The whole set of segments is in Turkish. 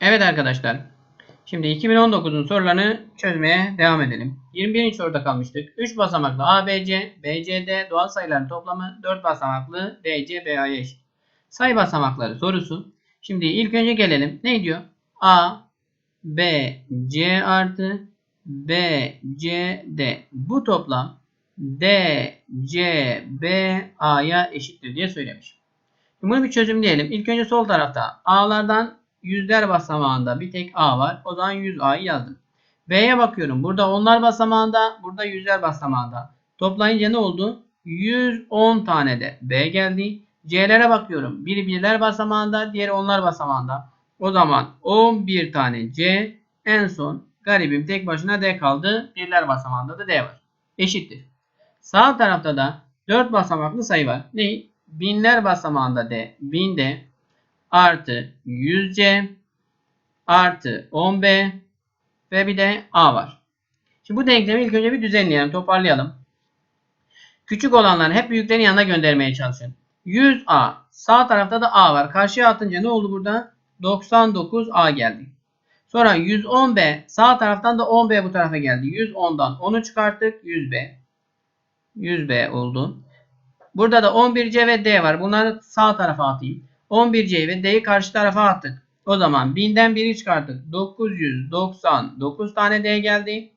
Evet arkadaşlar. Şimdi 2019'un sorularını çözmeye devam edelim. 21. soruda kalmıştık. 3 basamaklı ABC, BCD doğal sayıların toplamı 4 basamaklı DC, BA'ya eşit. Sayı basamakları sorusu. Şimdi ilk önce gelelim. Ne diyor? A, B, C artı B, C, D. Bu toplam D, C, B, A'ya eşittir diye söylemiş. Bunu bir çözümleyelim. İlk önce sol tarafta A'lardan yüzler basamağında bir tek A var. O zaman 100A'yı yazdım. B'ye bakıyorum. Burada onlar basamağında, burada yüzler basamağında. Toplayınca ne oldu? 110 tane de B geldi. C'lere bakıyorum. Biri birler basamağında, diğeri onlar basamağında. O zaman 11 tane C, en son garibim tek başına D kaldı. Birler basamağında da D var. Eşittir. Sağ tarafta da 4 basamaklı sayı var. Ne? Binler basamağında D, 1000 D artı 100C artı 10B ve bir de A var. Şimdi bu denklemi ilk önce bir düzenleyelim, toparlayalım. Küçük olanları hep büyüklerin yanına göndermeye çalışın. 100A sağ tarafta da A var. Karşıya atınca ne oldu burada? 99A geldi. Sonra 110B sağ taraftan da 10B bu tarafa geldi. 110'dan 10'u çıkarttık. 100B. 100B oldu. Burada da 11C ve D var. Bunları sağ tarafa atayım. 11C ve D'yi karşı tarafa attık. O zaman 1000'den 1'i çıkarttık. 999 tane D geldi.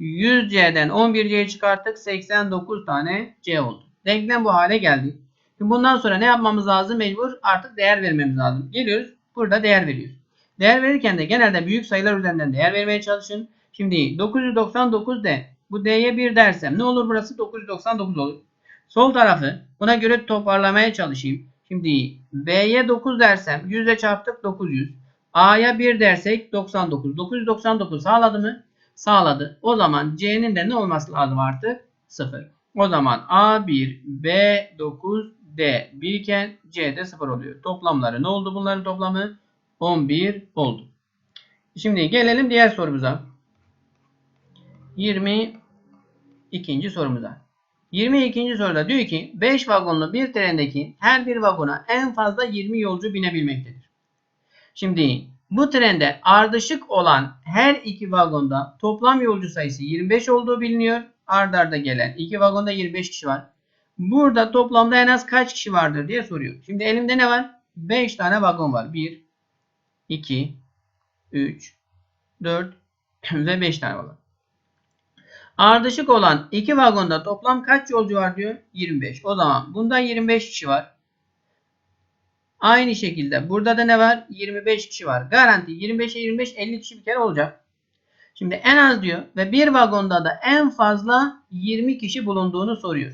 100C'den 11C'yi çıkarttık. 89 tane C oldu. Denklem bu hale geldi. Şimdi bundan sonra ne yapmamız lazım? Mecbur artık değer vermemiz lazım. Geliyoruz. Burada değer veriyoruz. Değer verirken de genelde büyük sayılar üzerinden değer vermeye çalışın. Şimdi 999 D. Bu D'ye 1 dersem ne olur burası? 999 olur. Sol tarafı buna göre toparlamaya çalışayım. Şimdi B'ye 9 dersem 100 ile çarptık 900. A'ya 1 dersek 99. 999 sağladı mı? Sağladı. O zaman C'nin de ne olması lazım artık? 0. O zaman A1, B9, D 1 iken C'de 0 oluyor. Toplamları ne oldu bunların toplamı? 11 oldu. Şimdi gelelim diğer sorumuza. 22. sorumuza. 22. soruda diyor ki 5 vagonlu bir trendeki her bir vagona en fazla 20 yolcu binebilmektedir. Şimdi bu trende ardışık olan her iki vagonda toplam yolcu sayısı 25 olduğu biliniyor. Ard arda gelen iki vagonda 25 kişi var. Burada toplamda en az kaç kişi vardır diye soruyor. Şimdi elimde ne var? 5 tane vagon var. 1, 2, 3, 4 ve 5 tane vagon. Ardışık olan iki vagonda toplam kaç yolcu var diyor? 25. O zaman bunda 25 kişi var. Aynı şekilde burada da ne var? 25 kişi var. Garanti 25'e 25 50 kişi bir kere olacak. Şimdi en az diyor ve bir vagonda da en fazla 20 kişi bulunduğunu soruyor.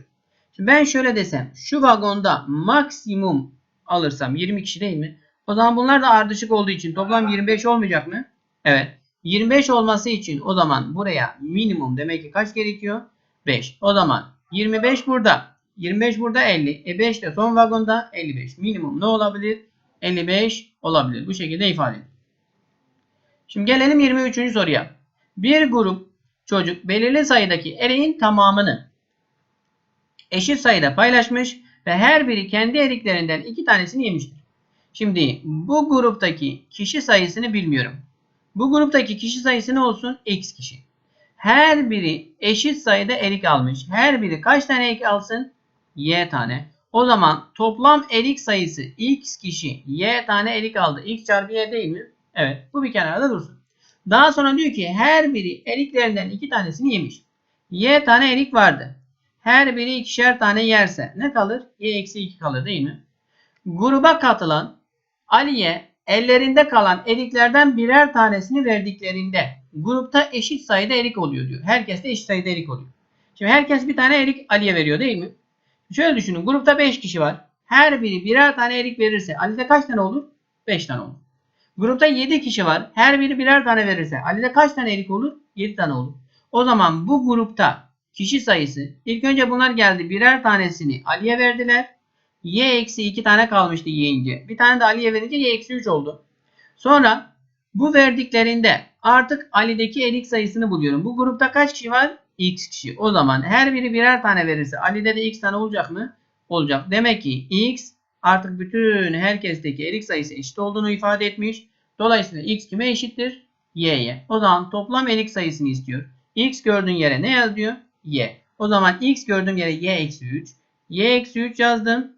Şimdi ben şöyle desem şu vagonda maksimum alırsam 20 kişi değil mi? O zaman bunlar da ardışık olduğu için toplam 25 olmayacak mı? Evet. 25 olması için o zaman buraya minimum demek ki kaç gerekiyor? 5. O zaman 25 burada. 25 burada 50. E 5 de son vagonda 55. Minimum ne olabilir? 55 olabilir. Bu şekilde ifade. Şimdi gelelim 23. soruya. Bir grup çocuk belirli sayıdaki eriğin tamamını eşit sayıda paylaşmış ve her biri kendi eriklerinden iki tanesini yemiştir. Şimdi bu gruptaki kişi sayısını bilmiyorum. Bu gruptaki kişi sayısı ne olsun? X kişi. Her biri eşit sayıda erik almış. Her biri kaç tane erik alsın? Y tane. O zaman toplam erik sayısı X kişi Y tane erik aldı. X çarpı Y değil mi? Evet. Bu bir kenarda dursun. Daha sonra diyor ki her biri eriklerinden iki tanesini yemiş. Y tane erik vardı. Her biri ikişer tane yerse ne kalır? Y eksi 2 kalır değil mi? Gruba katılan Ali'ye ellerinde kalan eriklerden birer tanesini verdiklerinde grupta eşit sayıda erik oluyor diyor. Herkes de eşit sayıda erik oluyor. Şimdi herkes bir tane erik Ali'ye veriyor değil mi? Şöyle düşünün grupta 5 kişi var. Her biri birer tane erik verirse Ali'de kaç tane olur? 5 tane olur. Grupta 7 kişi var. Her biri birer tane verirse Ali'de kaç tane erik olur? 7 tane olur. O zaman bu grupta kişi sayısı ilk önce bunlar geldi birer tanesini Ali'ye verdiler. Y eksi 2 tane kalmıştı yiyince. Bir tane de Ali'ye verince Y eksi 3 oldu. Sonra bu verdiklerinde artık Ali'deki erik sayısını buluyorum. Bu grupta kaç kişi var? X kişi. O zaman her biri birer tane verirse Ali'de de X tane olacak mı? Olacak. Demek ki X artık bütün herkesteki erik sayısı eşit olduğunu ifade etmiş. Dolayısıyla x kime eşittir? y'ye. O zaman toplam erik sayısını istiyor. x gördüğün yere ne yazıyor? y. O zaman x gördüğüm yere y eksi 3. y eksi 3 yazdım.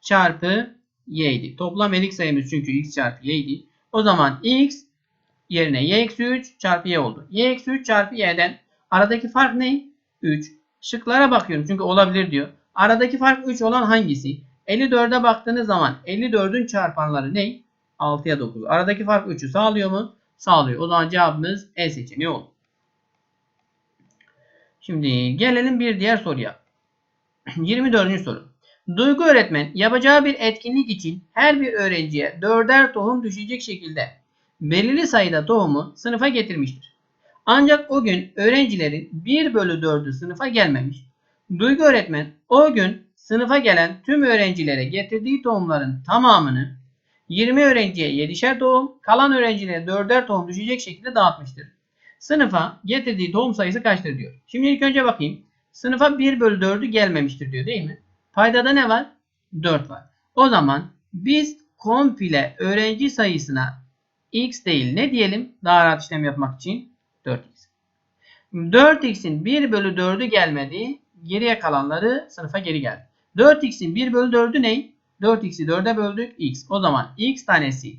Çarpı y'ydi. Toplam erik sayımız çünkü x çarpı y'ydi. O zaman x yerine y eksi 3 çarpı y oldu. y eksi 3 çarpı y'den aradaki fark ne? 3. Şıklara bakıyorum çünkü olabilir diyor. Aradaki fark 3 olan hangisi? 54'e baktığınız zaman 54'ün çarpanları ne? 6'ya 9. Aradaki fark 3'ü sağlıyor mu? Sağlıyor. O zaman cevabımız E seçeneği olur. Şimdi gelelim bir diğer soruya. 24. soru. Duygu öğretmen yapacağı bir etkinlik için her bir öğrenciye dörder tohum düşecek şekilde belirli sayıda tohumu sınıfa getirmiştir. Ancak o gün öğrencilerin 1 bölü 4'ü sınıfa gelmemiş. Duygu öğretmen o gün sınıfa gelen tüm öğrencilere getirdiği tohumların tamamını 20 öğrenciye 7'şer tohum, kalan öğrencilere 4'er tohum düşecek şekilde dağıtmıştır. Sınıfa getirdiği tohum sayısı kaçtır diyor. Şimdi ilk önce bakayım. Sınıfa 1 bölü 4'ü gelmemiştir diyor değil mi? Paydada ne var? 4 var. O zaman biz komple öğrenci sayısına x değil ne diyelim? Daha rahat işlem yapmak için 4x. 4x'in 1 bölü 4'ü gelmedi. Geriye kalanları sınıfa geri geldi. 4x'in 1 bölü 4'ü ne? 4x'i 4'e böldük x. O zaman x tanesi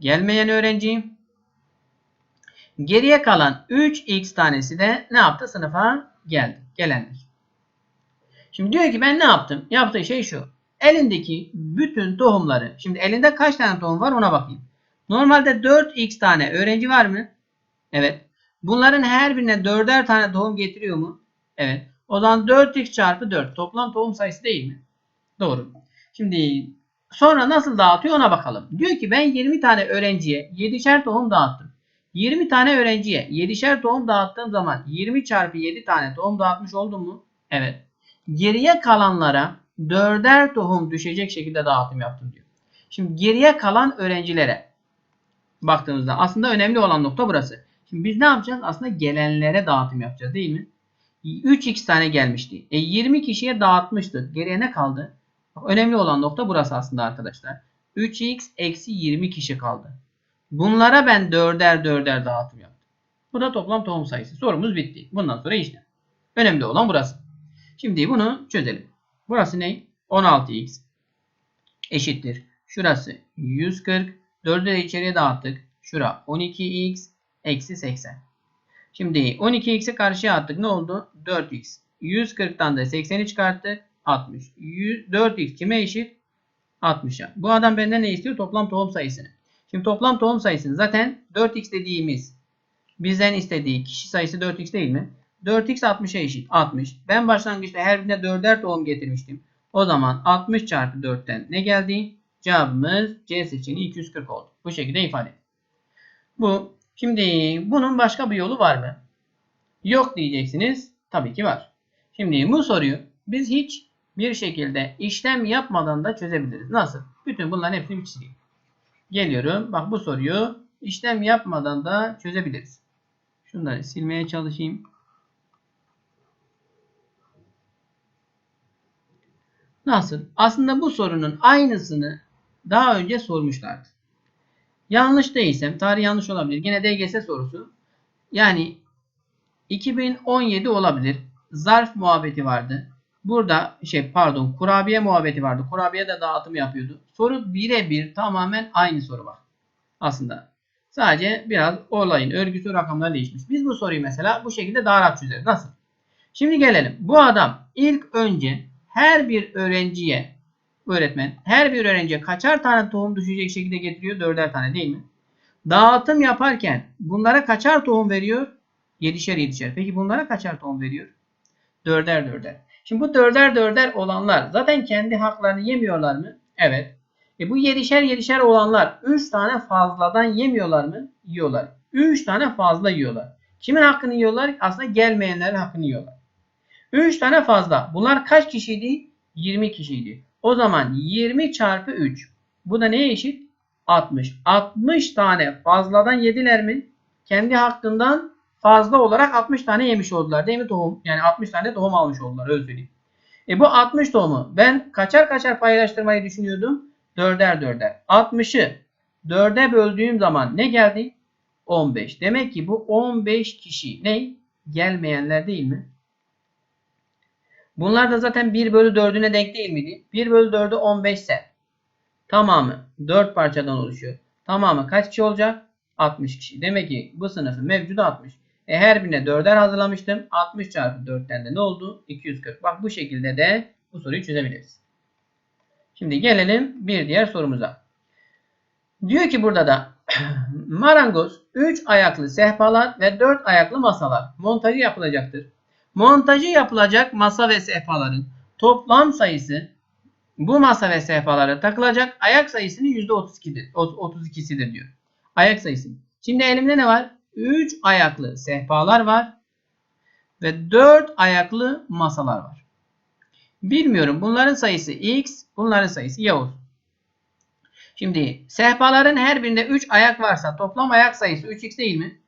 gelmeyen öğrenci. Geriye kalan 3x tanesi de ne yaptı? Sınıfa geldi. Gelenler. Şimdi diyor ki ben ne yaptım? Yaptığı şey şu. Elindeki bütün tohumları. Şimdi elinde kaç tane tohum var ona bakayım. Normalde 4x tane öğrenci var mı? Evet. Bunların her birine 4'er tane tohum getiriyor mu? Evet. O zaman 4x çarpı 4 toplam tohum sayısı değil mi? Doğru. Şimdi sonra nasıl dağıtıyor ona bakalım. Diyor ki ben 20 tane öğrenciye 7'şer tohum dağıttım. 20 tane öğrenciye 7'şer tohum dağıttığım zaman 20 çarpı 7 tane tohum dağıtmış oldum mu? Evet. Geriye kalanlara 4'er tohum düşecek şekilde dağıtım yaptım diyor. Şimdi geriye kalan öğrencilere baktığımızda aslında önemli olan nokta burası. Şimdi biz ne yapacağız? Aslında gelenlere dağıtım yapacağız değil mi? 3x tane gelmişti. E 20 kişiye dağıtmıştık. Geriye ne kaldı? Önemli olan nokta burası aslında arkadaşlar. 3x eksi 20 kişi kaldı. Bunlara ben 4'er 4'er dağıtım yaptım. Bu da toplam tohum sayısı. Sorumuz bitti. Bundan sonra işlem. Önemli olan burası. Şimdi bunu çözelim. Burası ne? 16x eşittir. Şurası 140. 4'ü de içeriye dağıttık. Şura 12x eksi 80. Şimdi 12x'i karşıya attık. Ne oldu? 4x. 140'tan da 80'i çıkarttık. 60. 100, 4x kime eşit? 60'a. Bu adam benden ne istiyor? Toplam tohum sayısını. Şimdi toplam tohum sayısını zaten 4x dediğimiz bizden istediği kişi sayısı 4x değil mi? 4x 60'a eşit. 60. Ben başlangıçta her birine 4'er tohum getirmiştim. O zaman 60 çarpı 4'ten ne geldi? Cevabımız C seçeneği 240 oldu. Bu şekilde ifade. Bu. Şimdi bunun başka bir yolu var mı? Yok diyeceksiniz. Tabii ki var. Şimdi bu soruyu biz hiç bir şekilde işlem yapmadan da çözebiliriz. Nasıl? Bütün bunların hepsini bir çizeyim. Geliyorum. Bak bu soruyu işlem yapmadan da çözebiliriz. Şunları silmeye çalışayım. Nasıl? Aslında bu sorunun aynısını daha önce sormuşlardı. Yanlış değilsem, tarih yanlış olabilir. Yine DGS sorusu. Yani 2017 olabilir. Zarf muhabbeti vardı. Burada şey pardon kurabiye muhabbeti vardı. Kurabiye de dağıtım yapıyordu. Soru birebir tamamen aynı soru var. Aslında. Sadece biraz olayın örgüsü rakamları değişmiş. Biz bu soruyu mesela bu şekilde daha rahat çözeriz. Nasıl? Şimdi gelelim. Bu adam ilk önce her bir öğrenciye öğretmen her bir öğrenciye kaçar tane tohum düşecek şekilde getiriyor? Dörder tane değil mi? Dağıtım yaparken bunlara kaçar tohum veriyor? Yedişer yedişer. Peki bunlara kaçar tohum veriyor? Dörder dörder. Şimdi bu dörder dörder olanlar zaten kendi haklarını yemiyorlar mı? Evet. E bu yedişer yedişer olanlar 3 tane fazladan yemiyorlar mı? Yiyorlar. 3 tane fazla yiyorlar. Kimin hakkını yiyorlar? Aslında gelmeyenlerin hakkını yiyorlar. 3 tane fazla. Bunlar kaç kişiydi? 20 kişiydi. O zaman 20 çarpı 3. Bu da neye eşit? 60. 60 tane fazladan yediler mi? Kendi hakkından fazla olarak 60 tane yemiş oldular değil mi tohum? Yani 60 tane tohum almış oldular öyle. E bu 60 tohumu ben kaçar kaçar paylaştırmayı düşünüyordum? Dörder dörder. 60'ı 4'e böldüğüm zaman ne geldi? 15. Demek ki bu 15 kişi ne? Gelmeyenler değil mi? Bunlar da zaten 1 bölü 4'üne denk değil miydi? 1 bölü 4'ü 15 ise tamamı 4 parçadan oluşuyor. Tamamı kaç kişi olacak? 60 kişi. Demek ki bu sınıfın mevcudu 60. E her birine 4'er hazırlamıştım. 60 çarpı 4'ten de ne oldu? 240. Bak bu şekilde de bu soruyu çözebiliriz. Şimdi gelelim bir diğer sorumuza. Diyor ki burada da marangoz 3 ayaklı sehpalar ve 4 ayaklı masalar montajı yapılacaktır. Montajı yapılacak masa ve sehpaların toplam sayısı bu masa ve sehpalara takılacak ayak sayısının %32'dir. 32'sidir diyor. Ayak sayısı. Şimdi elimde ne var? 3 ayaklı sehpalar var ve 4 ayaklı masalar var. Bilmiyorum bunların sayısı x, bunların sayısı y olsun. Şimdi sehpaların her birinde 3 ayak varsa toplam ayak sayısı 3x değil mi?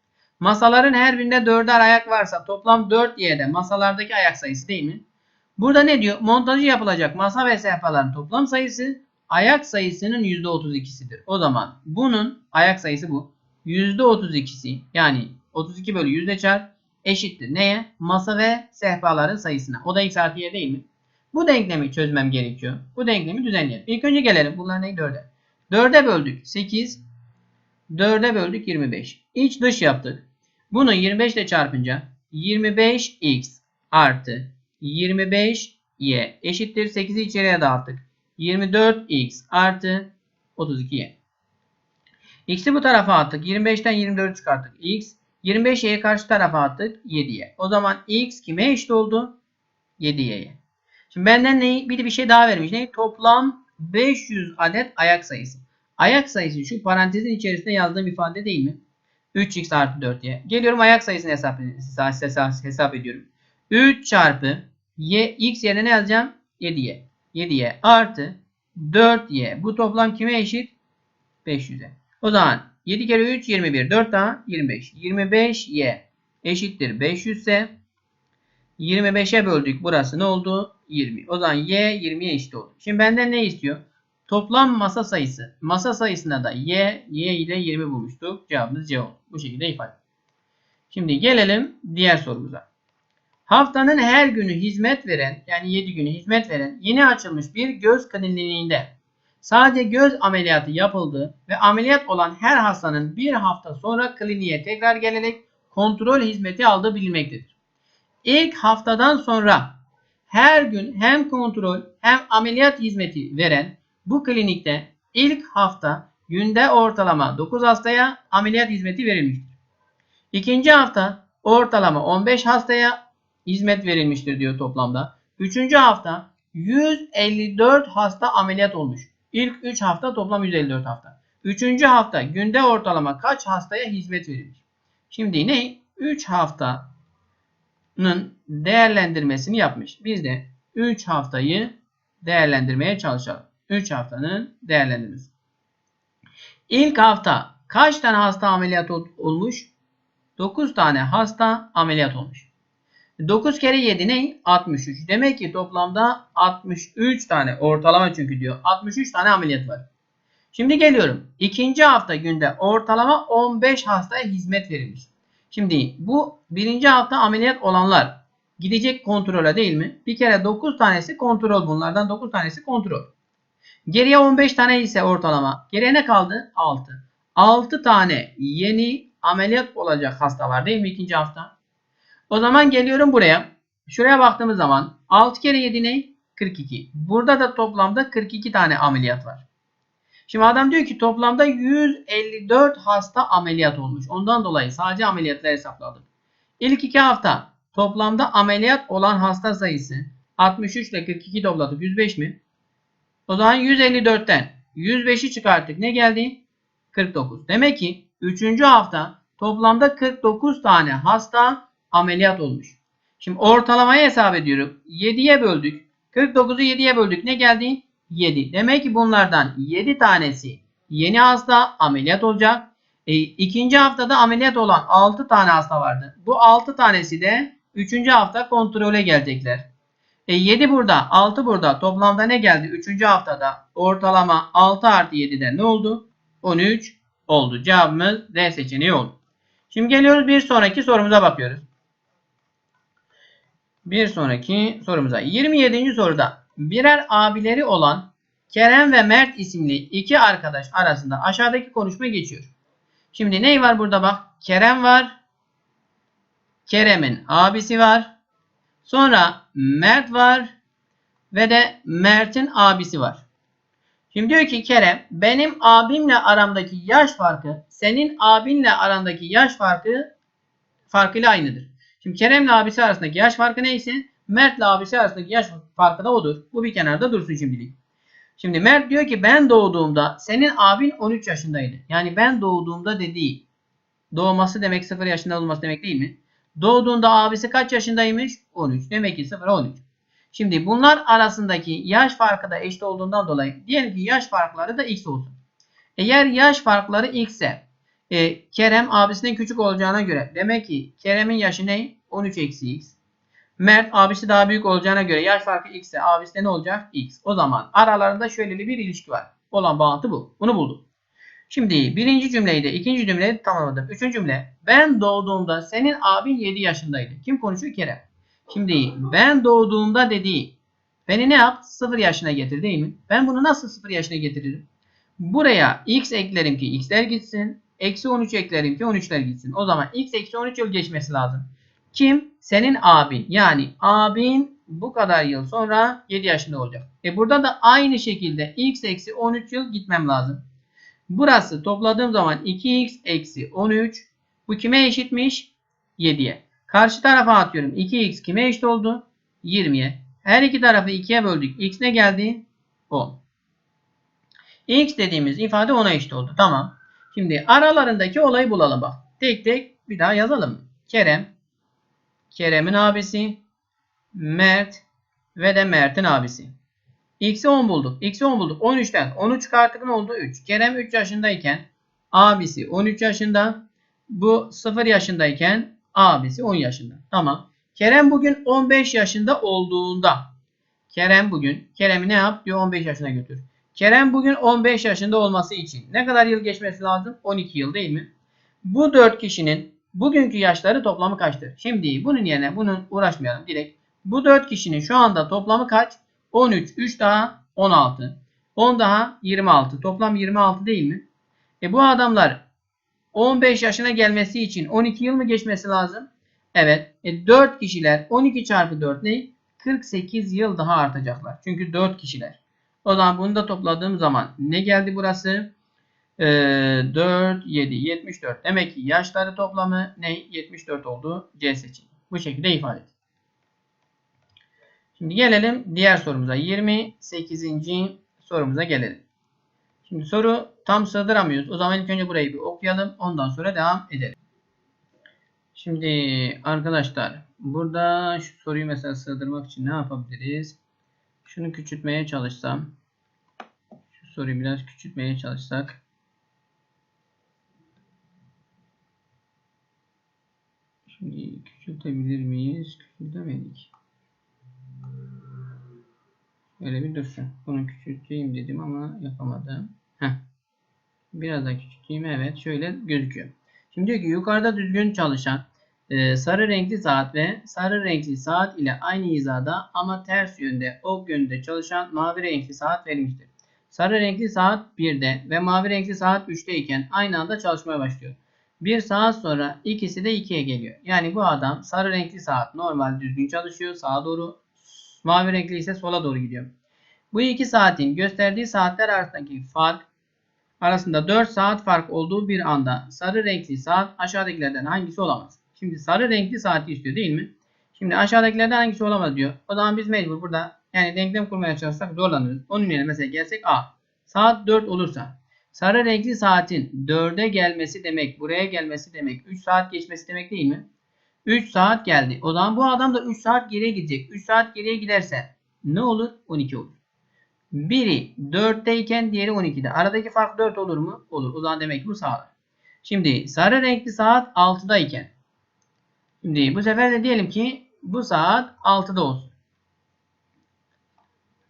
Masaların her birinde 4'er ayak varsa toplam 4y'de masalardaki ayak sayısı değil mi? Burada ne diyor? Montajı yapılacak masa ve sehpaların toplam sayısı ayak sayısının %32'sidir. O zaman bunun ayak sayısı bu. %32'si yani 32 bölü yüzde çarp eşittir. Neye? Masa ve sehpaların sayısına. O da x artı y değil mi? Bu denklemi çözmem gerekiyor. Bu denklemi düzenleyelim. İlk önce gelelim. Bunlar ne? 4'e. 4'e böldük 8. 4'e böldük 25. İç dış yaptık. Bunu 25 ile çarpınca 25x artı 25y eşittir. 8'i içeriye dağıttık. 24x artı 32y. X'i bu tarafa attık. 25'ten 24'ü çıkarttık. X. 25y'ye karşı tarafa attık. 7'ye. O zaman x kime eşit oldu? 7y'ye. Şimdi benden neyi? Bir de bir şey daha vermiş. Ne? Toplam 500 adet ayak sayısı. Ayak sayısı şu parantezin içerisinde yazdığım ifade değil mi? 3x artı 4y. Geliyorum ayak sayısını hesap, hesap, hesap ediyorum. 3 çarpı y x yerine ne yazacağım? 7y. 7y artı 4y. Bu toplam kime eşit? 500'e. O zaman 7 kere 3 21. 4 daha 25. 25y eşittir 500 ise 25'e böldük. Burası ne oldu? 20. O zaman y 20'ye eşit oldu. Şimdi benden ne istiyor? Toplam masa sayısı. Masa sayısında da y, y ile 20 bulmuştuk. Cevabımız C oldu. Bu şekilde ifade. Şimdi gelelim diğer sorumuza. Haftanın her günü hizmet veren yani 7 günü hizmet veren yeni açılmış bir göz kliniğinde sadece göz ameliyatı yapıldı ve ameliyat olan her hastanın bir hafta sonra kliniğe tekrar gelerek kontrol hizmeti aldığı bilinmektedir. İlk haftadan sonra her gün hem kontrol hem ameliyat hizmeti veren bu klinikte ilk hafta günde ortalama 9 hastaya ameliyat hizmeti verilmiştir. İkinci hafta ortalama 15 hastaya hizmet verilmiştir diyor toplamda. Üçüncü hafta 154 hasta ameliyat olmuş. İlk 3 hafta toplam 154 hafta. Üçüncü hafta günde ortalama kaç hastaya hizmet verilmiş? Şimdi ne? 3 haftanın değerlendirmesini yapmış. Biz de 3 haftayı değerlendirmeye çalışalım. 3 haftanın değerlendirmesi. İlk hafta kaç tane hasta ameliyat olmuş? 9 tane hasta ameliyat olmuş. 9 kere 7 ne? 63. Demek ki toplamda 63 tane ortalama çünkü diyor. 63 tane ameliyat var. Şimdi geliyorum. İkinci hafta günde ortalama 15 hastaya hizmet verilmiş. Şimdi bu birinci hafta ameliyat olanlar gidecek kontrole değil mi? Bir kere 9 tanesi kontrol bunlardan 9 tanesi kontrol. Geriye 15 tane ise ortalama. Geriye ne kaldı? 6. 6 tane yeni ameliyat olacak hasta var değil mi ikinci hafta? O zaman geliyorum buraya. Şuraya baktığımız zaman 6 kere 7 ne? 42. Burada da toplamda 42 tane ameliyat var. Şimdi adam diyor ki toplamda 154 hasta ameliyat olmuş. Ondan dolayı sadece ameliyatları hesapladım. İlk 2 hafta toplamda ameliyat olan hasta sayısı 63 ile 42 topladık. 105 mi? O zaman 154'ten 105'i çıkarttık. Ne geldi? 49. Demek ki 3. hafta toplamda 49 tane hasta ameliyat olmuş. Şimdi ortalamayı hesap ediyorum. 7'ye böldük. 49'u 7'ye böldük. Ne geldi? 7. Demek ki bunlardan 7 tanesi yeni hasta ameliyat olacak. E, ikinci haftada ameliyat olan 6 tane hasta vardı. Bu 6 tanesi de 3. hafta kontrole gelecekler. E 7 burada 6 burada toplamda ne geldi? 3. haftada ortalama 6 artı 7'de ne oldu? 13 oldu. Cevabımız D seçeneği oldu. Şimdi geliyoruz bir sonraki sorumuza bakıyoruz. Bir sonraki sorumuza. 27. soruda birer abileri olan Kerem ve Mert isimli iki arkadaş arasında aşağıdaki konuşma geçiyor. Şimdi ne var burada bak. Kerem var. Kerem'in abisi var. Sonra Mert var. Ve de Mert'in abisi var. Şimdi diyor ki Kerem benim abimle aramdaki yaş farkı senin abinle arandaki yaş farkı farkıyla aynıdır. Şimdi Kerem'le abisi arasındaki yaş farkı neyse Mert'le abisi arasındaki yaş farkı da odur. Bu bir kenarda dursun şimdilik. Şimdi Mert diyor ki ben doğduğumda senin abin 13 yaşındaydı. Yani ben doğduğumda dediği doğması demek 0 yaşında olması demek değil mi? Doğduğunda abisi kaç yaşındaymış? 13. Demek ki 0 13. Şimdi bunlar arasındaki yaş farkı da eşit olduğundan dolayı diyelim ki yaş farkları da x olsun. Eğer yaş farkları x ise e, Kerem abisinden küçük olacağına göre demek ki Kerem'in yaşı ne? 13 eksi x. Mert abisi daha büyük olacağına göre yaş farkı x ise abisi ne olacak? x. O zaman aralarında şöyle bir ilişki var. Olan bağıntı bu. Bunu bulduk. Şimdi birinci cümleyi de ikinci cümleyi de tamamladım. Üçüncü cümle. Ben doğduğumda senin abin 7 yaşındaydı. Kim konuşuyor? Kerem. Şimdi ben doğduğumda dediği beni ne yap? 0 yaşına getir değil mi? Ben bunu nasıl 0 yaşına getiririm? Buraya x eklerim ki x'ler gitsin. Eksi 13 eklerim ki 13'ler gitsin. O zaman x eksi 13 yıl geçmesi lazım. Kim? Senin abin. Yani abin bu kadar yıl sonra 7 yaşında olacak. E burada da aynı şekilde x eksi 13 yıl gitmem lazım. Burası topladığım zaman 2x eksi 13. Bu kime eşitmiş? 7'ye. Karşı tarafa atıyorum. 2x kime eşit oldu? 20'ye. Her iki tarafı 2'ye böldük. x ne geldi? 10. x dediğimiz ifade 10'a eşit oldu. Tamam. Şimdi aralarındaki olayı bulalım bak. Tek tek bir daha yazalım. Kerem, Kerem'in abisi, Mert ve de Mert'in abisi. X'i 10 bulduk. X'i 10 bulduk. 13'ten 10'u çıkarttık ne oldu? 3. Kerem 3 yaşındayken abisi 13 yaşında. Bu 0 yaşındayken abisi 10 yaşında. Tamam. Kerem bugün 15 yaşında olduğunda Kerem bugün Kerem'i ne yap? Diyor 15 yaşına götür. Kerem bugün 15 yaşında olması için ne kadar yıl geçmesi lazım? 12 yıl değil mi? Bu 4 kişinin bugünkü yaşları toplamı kaçtır? Şimdi bunun yerine bunun uğraşmayalım direkt. Bu 4 kişinin şu anda toplamı kaç? 13, 3 daha 16. 10 daha 26. Toplam 26 değil mi? E bu adamlar 15 yaşına gelmesi için 12 yıl mı geçmesi lazım? Evet. E 4 kişiler 12 çarpı 4 ne? 48 yıl daha artacaklar. Çünkü 4 kişiler. O zaman bunu da topladığım zaman ne geldi burası? Ee, 4, 7, 74. Demek ki yaşları toplamı ne? 74 oldu. C seçeneği. Bu şekilde ifade et. Şimdi gelelim diğer sorumuza. 28. sorumuza gelelim. Şimdi soru tam sığdıramıyoruz. O zaman ilk önce burayı bir okuyalım. Ondan sonra devam edelim. Şimdi arkadaşlar burada şu soruyu mesela sığdırmak için ne yapabiliriz? Şunu küçültmeye çalışsam. Şu soruyu biraz küçültmeye çalışsak. Şimdi küçültebilir miyiz? Küçültemedik. Öyle bir dursun. Bunu küçülteyim dedim ama yapamadım. Heh. Biraz daha küçülteyim. Evet. Şöyle gözüküyor. Şimdi diyor ki yukarıda düzgün çalışan e, sarı renkli saat ve sarı renkli saat ile aynı hizada ama ters yönde ok yönünde çalışan mavi renkli saat verilmiştir. Sarı renkli saat 1'de ve mavi renkli saat 3'te iken aynı anda çalışmaya başlıyor. Bir saat sonra ikisi de 2'ye geliyor. Yani bu adam sarı renkli saat normal düzgün çalışıyor. Sağa doğru mavi renkli ise sola doğru gidiyor. Bu iki saatin gösterdiği saatler arasındaki fark arasında 4 saat fark olduğu bir anda sarı renkli saat aşağıdakilerden hangisi olamaz? Şimdi sarı renkli saati istiyor değil mi? Şimdi aşağıdakilerden hangisi olamaz diyor. O zaman biz mecbur burada yani denklem kurmaya çalışsak zorlanırız. Onun yerine mesela gelsek A. Saat 4 olursa sarı renkli saatin 4'e gelmesi demek, buraya gelmesi demek, 3 saat geçmesi demek değil mi? 3 saat geldi. O zaman bu adam da 3 saat geriye gidecek. 3 saat geriye giderse ne olur? 12 olur. Biri 4'teyken diğeri 12'de. Aradaki fark 4 olur mu? Olur. O zaman demek ki bu sağlar. Şimdi sarı renkli saat 6'dayken. Şimdi bu sefer de diyelim ki bu saat 6'da olsun.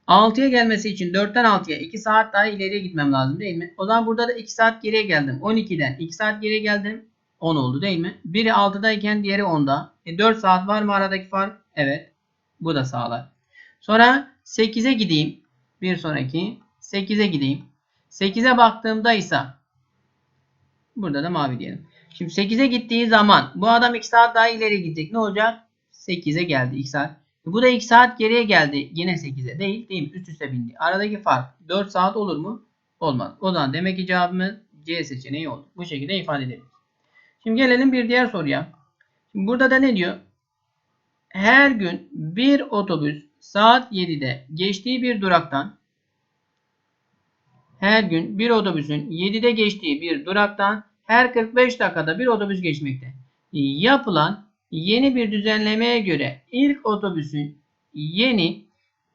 6'ya gelmesi için 4'ten 6'ya 2 saat daha ileriye gitmem lazım değil mi? O zaman burada da 2 saat geriye geldim. 12'den 2 saat geriye geldim. 10 oldu değil mi? Biri 6'dayken diğeri 10'da. E 4 saat var mı aradaki fark? Evet. Bu da sağlar. Sonra 8'e gideyim. Bir sonraki 8'e gideyim. 8'e baktığımda ise burada da mavi diyelim. Şimdi 8'e gittiği zaman bu adam 2 saat daha ileri gidecek. Ne olacak? 8'e geldi 2 saat. Bu da 2 saat geriye geldi. Yine 8'e değil değil mi? Üst üste bindi. Aradaki fark 4 saat olur mu? Olmaz. O zaman demek ki cevabımız C seçeneği olur. Bu şekilde ifade edelim. Şimdi gelelim bir diğer soruya. Şimdi burada da ne diyor? Her gün bir otobüs saat 7'de geçtiği bir duraktan her gün bir otobüsün 7'de geçtiği bir duraktan her 45 dakikada bir otobüs geçmekte. Yapılan yeni bir düzenlemeye göre ilk otobüsün yeni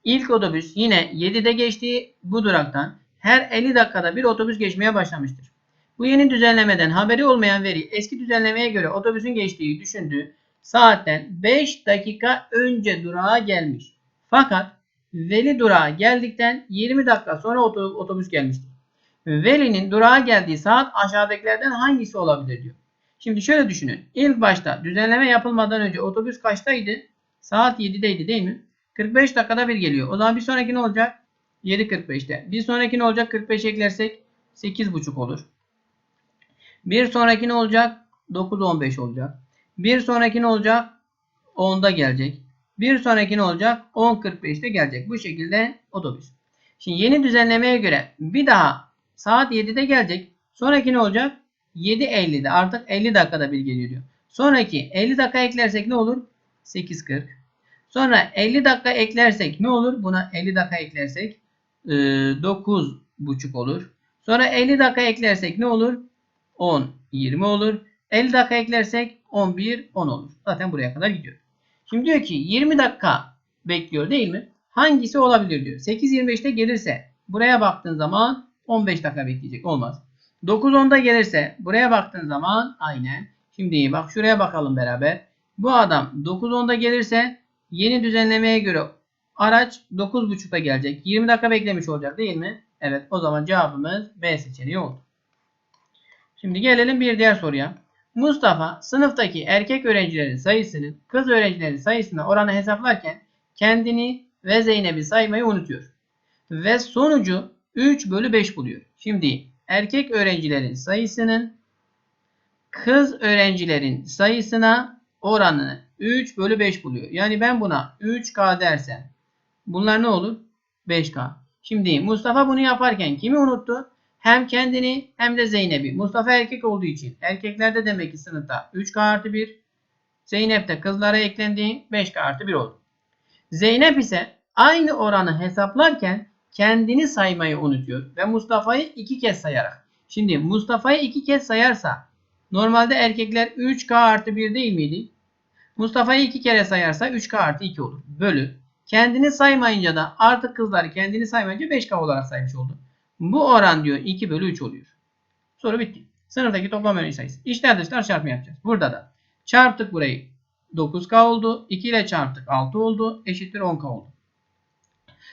ilk otobüs yine 7'de geçtiği bu duraktan her 50 dakikada bir otobüs geçmeye başlamıştır. Bu yeni düzenlemeden haberi olmayan veri eski düzenlemeye göre otobüsün geçtiği düşündüğü saatten 5 dakika önce durağa gelmiş. Fakat Veli durağa geldikten 20 dakika sonra otobüs gelmiştir. Veli'nin durağa geldiği saat aşağıdakilerden hangisi olabilir diyor. Şimdi şöyle düşünün. İlk başta düzenleme yapılmadan önce otobüs kaçtaydı? Saat 7'deydi değil mi? 45 dakikada bir geliyor. O zaman bir sonraki ne olacak? 7.45'te. Bir sonraki ne olacak? 45 eklersek 8.30 olur. Bir sonraki ne olacak? 9.15 olacak. Bir sonraki ne olacak? 10'da gelecek. Bir sonraki ne olacak? 10.45'te gelecek. Bu şekilde otobüs. Şimdi yeni düzenlemeye göre bir daha saat 7'de gelecek. Sonraki ne olacak? 7.50'de artık 50 dakikada bir geliyor. Sonraki 50 dakika eklersek ne olur? 8.40. Sonra 50 dakika eklersek ne olur? Buna 50 dakika eklersek 9.5 olur. Sonra 50 dakika eklersek ne olur? 10, 20 olur. 50 dakika eklersek 11, 10 olur. Zaten buraya kadar gidiyor. Şimdi diyor ki 20 dakika bekliyor değil mi? Hangisi olabilir diyor. 8.25'te gelirse buraya baktığın zaman 15 dakika bekleyecek. Olmaz. 9.10'da gelirse buraya baktığın zaman aynen. Şimdi bak şuraya bakalım beraber. Bu adam 9.10'da gelirse yeni düzenlemeye göre araç 9.30'da gelecek. 20 dakika beklemiş olacak değil mi? Evet o zaman cevabımız B seçeneği oldu. Şimdi gelelim bir diğer soruya. Mustafa sınıftaki erkek öğrencilerin sayısının kız öğrencilerin sayısına oranı hesaplarken kendini ve Zeynep'i saymayı unutuyor. Ve sonucu 3 bölü 5 buluyor. Şimdi erkek öğrencilerin sayısının kız öğrencilerin sayısına oranını 3 bölü 5 buluyor. Yani ben buna 3K dersem bunlar ne olur? 5K. Şimdi Mustafa bunu yaparken kimi unuttu? Hem kendini hem de Zeynep'i. Mustafa erkek olduğu için erkeklerde demek ki sınıfta 3K artı 1. Zeynep de kızlara eklendiği 5K artı 1 oldu. Zeynep ise aynı oranı hesaplarken kendini saymayı unutuyor. Ve Mustafa'yı iki kez sayarak. Şimdi Mustafa'yı iki kez sayarsa normalde erkekler 3K artı 1 değil miydi? Mustafa'yı iki kere sayarsa 3K artı 2 olur. Bölü. Kendini saymayınca da artık kızları kendini saymayınca 5K olarak saymış oldu. Bu oran diyor 2 bölü 3 oluyor. Soru bitti. Sınıftaki toplam öğrenci sayısı. İçler dışlar çarpımı yapacağız. Burada da çarptık burayı 9K oldu. 2 ile çarptık 6 oldu. Eşittir 10K oldu.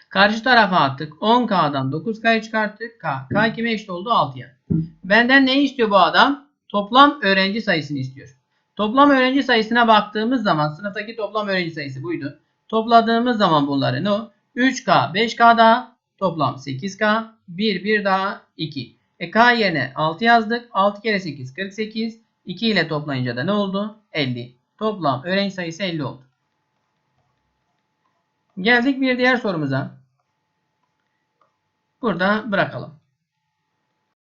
Karşı tarafa attık. 10K'dan 9K'yı çıkarttık. K. K kime eşit oldu? 6'ya. Benden ne istiyor bu adam? Toplam öğrenci sayısını istiyor. Toplam öğrenci sayısına baktığımız zaman sınıftaki toplam öğrenci sayısı buydu. Topladığımız zaman bunları ne o? 3K, 5K daha toplam 8K, 1, 1 daha 2. E K yerine 6 yazdık. 6 kere 8 48. 2 ile toplayınca da ne oldu? 50. Toplam öğrenci sayısı 50 oldu. Geldik bir diğer sorumuza. Burada bırakalım.